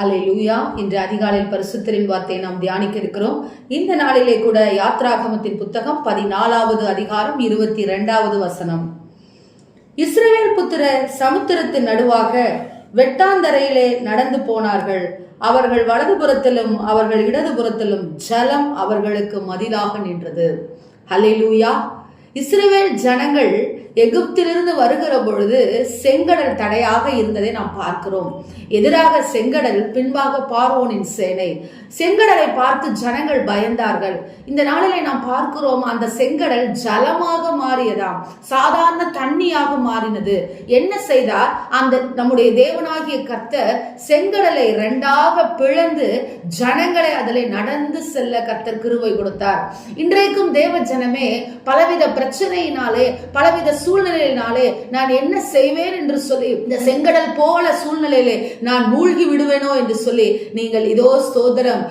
ஹலே லூயா இன்று அதிகாலையில் பரிசுத்தரின் வார்த்தையை நாம் தியானிக்க இருக்கிறோம். இந்த நாளிலே கூட யாத்ராகமத்தின் புத்தகம் பதினாலாவது அதிகாரம் இருபத்தி இரண்டாவது வசனம். இஸ்ரேல் புத்திரர் சமுத்திரத்தின் நடுவாக வெட்டாந்தரையிலே நடந்து போனார்கள். அவர்கள் வலதுபுறத்திலும் அவர்கள் இடதுபுறத்திலும் ஜலம் அவர்களுக்கு மதிலாக நின்றது. அல்லே லூயா இஸ்ரேல் ஜனங்கள் எகிப்திலிருந்து வருகிற பொழுது செங்கடல் தடையாக இருந்ததை நாம் பார்க்கிறோம். எதிராக செங்கடல் பின்பாக பார்வோனின் சேனை. செங்கடலை பார்த்து ஜனங்கள் பயந்தார்கள். இந்த நாளிலே நாம் பார்க்கிறோம் அந்த செங்கடல் ஜலமாக மாறியதாம். சாதாரண தண்ணியாக மாறினது. என்ன செய்தார்? அந்த நம்முடைய தேவனாகிய கர்த்தர் செங்கடலை இரண்டாக பிளந்து ஜனங்களை அதில் நடந்து செல்ல கர்த்தர் கிருவை கொடுத்தார். இன்றைக்கும் தேவ ஜனமே பலவித பிரச்சனையினாலே பலவித சு சூழ்நிலையினாலே நான் என்ன செய்வேன் என்று சொல்லி இந்த செங்கடல் போல சூழ்நிலையிலே நான் மூழ்கி விடுவேனோ என்று சொல்லி நீங்கள் இதோ ஸ்தோதரம்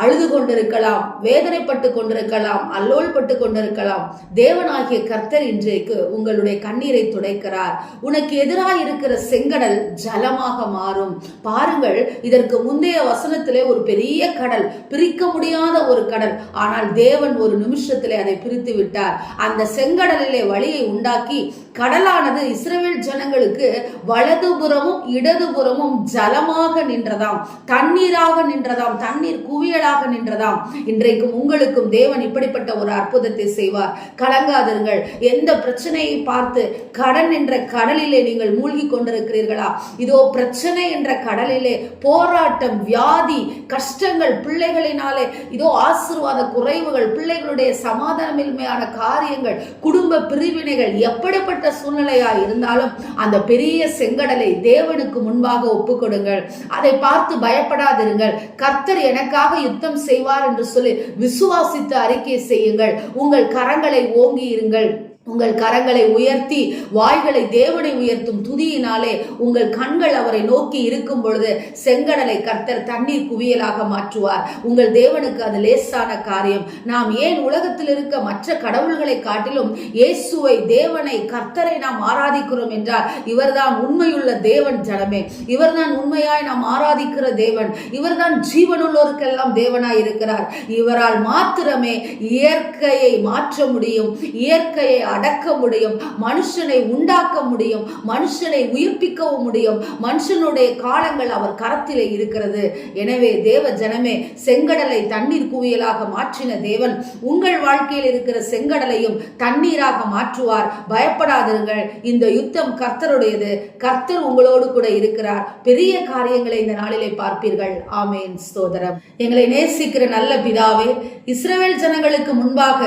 அழுது கொண்டிருக்கலாம் வேதனைப்பட்டு கொண்டிருக்கலாம் அல்லோல்பட்டு கொண்டிருக்கலாம். தேவனாகிய கர்த்தர் இன்றைக்கு உங்களுடைய கண்ணீரை துடைக்கிறார். உனக்கு எதிராக இருக்கிற செங்கடல் ஜலமாக மாறும். பாருங்கள் இதற்கு முந்தைய வசனத்திலே ஒரு பெரிய கடல் பிரிக்க முடியாத ஒரு கடல். ஆனால் தேவன் ஒரு நிமிஷத்திலே அதை பிரித்து விட்டார். அந்த செங்கடலிலே வழியை உண்டாக்கி கடலானது இஸ்ரேல் ஜனங்களுக்கு வலதுபுறமும் இடதுபுறமும் ஜலமாக நின்றதாம். தண்ணீராக நின்றதாம். தண்ணீர் குவியல குவியலாக நின்றதாம். இன்றைக்கும் உங்களுக்கும் தேவன் இப்படிப்பட்ட ஒரு அற்புதத்தை செய்வார். கலங்காதீர்கள். எந்த பிரச்சனையை பார்த்து கடன் என்ற கடலிலே நீங்கள் மூழ்கி கொண்டிருக்கிறீர்களா? இதோ பிரச்சனை என்ற கடலிலே போராட்டம் வியாதி கஷ்டங்கள் பிள்ளைகளினாலே இதோ ஆசீர்வாத குறைவுகள் பிள்ளைகளுடைய சமாதானமின்மையான காரியங்கள் குடும்ப பிரிவினைகள் எப்படிப்பட்ட சூழ்நிலையா இருந்தாலும் அந்த பெரிய செங்கடலை தேவனுக்கு முன்பாக ஒப்புக்கொடுங்கள். அதை பார்த்து பயப்படாதிருங்கள். கர்த்தர் எனக்காக யுத்தம் செய்வார் என்று சொல்லி விசுவாசித்து அறிக்கை செய்யுங்கள். உங்கள் கரங்களை ஓங்கி இருங்கள் உங்கள் கரங்களை உயர்த்தி வாய்களை தேவனை உயர்த்தும் துதியினாலே உங்கள் கண்கள் அவரை நோக்கி இருக்கும் பொழுது செங்கடலை கர்த்தர் தண்ணீர் குவியலாக மாற்றுவார். உங்கள் தேவனுக்கு அது லேசான காரியம். நாம் ஏன் உலகத்தில் இருக்க மற்ற கடவுள்களை காட்டிலும் இயேசுவை தேவனை கர்த்தரை நாம் ஆராதிக்கிறோம் என்றால் இவர்தான் உண்மையுள்ள தேவன் ஜனமே. இவர்தான் உண்மையாய் நாம் ஆராதிக்கிற தேவன். இவர்தான் ஜீவனுள்ளோருக்கெல்லாம் தேவனாய் இருக்கிறார். இவரால் மாத்திரமே இயற்கையை மாற்ற முடியும். இயற்கையை அடக்க முடியும் மனுஷனை உண்டாக்க முடியும் மனுஷனை உயிர்ப்பிக்கவும் முடியும். மனுஷனுடைய காலங்கள் அவர் கரத்திலே இருக்கிறது. எனவே தேவ ஜனமே செங்கடலை தண்ணீர் குவியலாக மாற்றின தேவன் உங்கள் வாழ்க்கையில் இருக்கிற செங்கடலையும் தண்ணீராக மாற்றுவார். பயப்படாதீர்கள் இந்த யுத்தம் கர்த்தருடையது. கர்த்தர் உங்களோடு கூட இருக்கிறார். பெரிய காரியங்களை இந்த நாளிலே பார்ப்பீர்கள். ஆமேன். ஸ்தோதரம் எங்களை நேசிக்கிற நல்ல பிதாவே இஸ்ரவேல் ஜனங்களுக்கு முன்பாக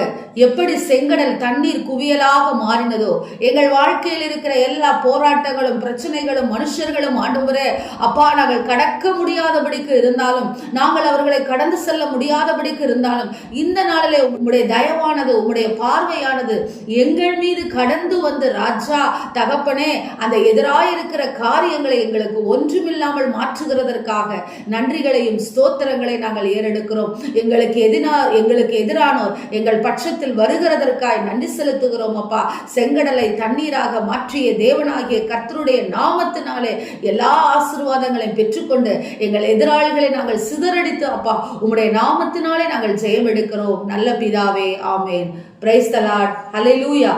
எப்படி செங்கடல் தண்ணீர் குவியல் குவியலாக மாறினதோ எங்கள் வாழ்க்கையில் இருக்கிற எல்லா போராட்டங்களும் பிரச்சனைகளும் மனுஷர்களும் ஆண்டவரே அப்பா நாங்கள் கடக்க முடியாதபடிக்கு இருந்தாலும் நாங்கள் அவர்களை கடந்து செல்ல முடியாதபடிக்கு இருந்தாலும் இந்த நாளிலே உங்களுடைய தயவானது உங்களுடைய பார்வையானது எங்கள் மீது கடந்து வந்து ராஜா தகப்பனே அந்த எதிராயிருக்கிற காரியங்களை எங்களுக்கு ஒன்றுமில்லாமல் மாற்றுகிறதற்காக நன்றிகளையும் ஸ்தோத்திரங்களை நாங்கள் ஏறெடுக்கிறோம். எங்களுக்கு எதினா எங்களுக்கு எதிரானோர் எங்கள் பட்சத்தில் வருகிறதற்காய் நன்றி செலுத்துகிறோம். அப்பா செங்கடலை தண்ணீராக மாற்றிய தேவனாகிய கர்த்தருடைய நாமத்தினாலே எல்லா ஆசீர்வாதங்களையும் பெற்றுக்கொண்டு எங்கள் எதிராளிகளை நாங்கள் சிதறடித்து அப்பா உம்முடைய நாமத்தினாலே நாங்கள் ஜெயம் எடுக்கிறோம் நல்ல பிதாவே ஆமேன். பிரைஸ் தலாட் ஹalleluya